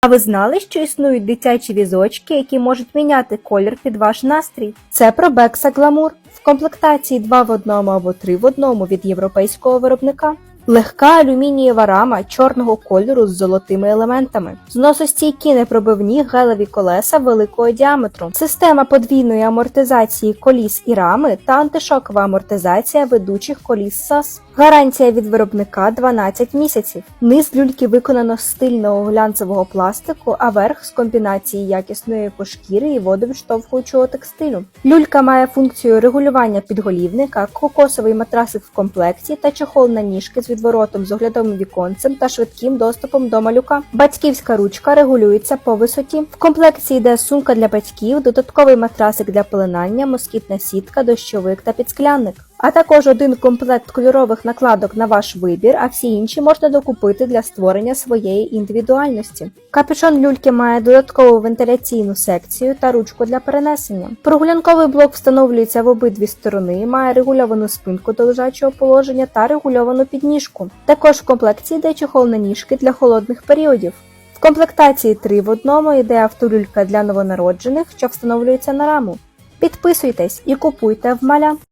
А ви знали, що існують дитячі візочки, які можуть міняти колір під ваш настрій? Це про Бекса Glamour в комплектації 2 в 1 або 3 в 1 від європейського виробника. Легка алюмінієва рама чорного кольору з золотими елементами, зносостійкі непробивні гелеві колеса великого діаметру, система подвійної амортизації коліс і рами та антишокова амортизація ведучих коліс SAS. Гарантія від виробника 12 місяців. Низ люльки виконано з стильного глянцевого пластику, а верх з комбінації якісної кошкіри і водовідштовхуючого текстилю. Люлька має функцію регулювання підголівника, кокосовий матрасик в комплекті та чохол на ніжки з відворотом з оглядовим віконцем та швидким доступом до малюка. Батьківська ручка регулюється по висоті. В комплекті йде сумка для батьків, додатковий матрасик для пеленання, москітна сітка, дощовик та підсклянник. А також один комплект кольорових накладок на ваш вибір, а всі інші можна докупити для створення своєї індивідуальності. Капюшон люльки має додаткову вентиляційну секцію та ручку для перенесення. Прогулянковий блок встановлюється в обидві сторони, має регульовану спинку до лежачого положення та регульовану підніжку. Також в комплекті йде чохол на ніжки для холодних періодів. В комплектації 3 в одному йде автолюлька для новонароджених, що встановлюється на раму. Підписуйтесь і купуйте в маля.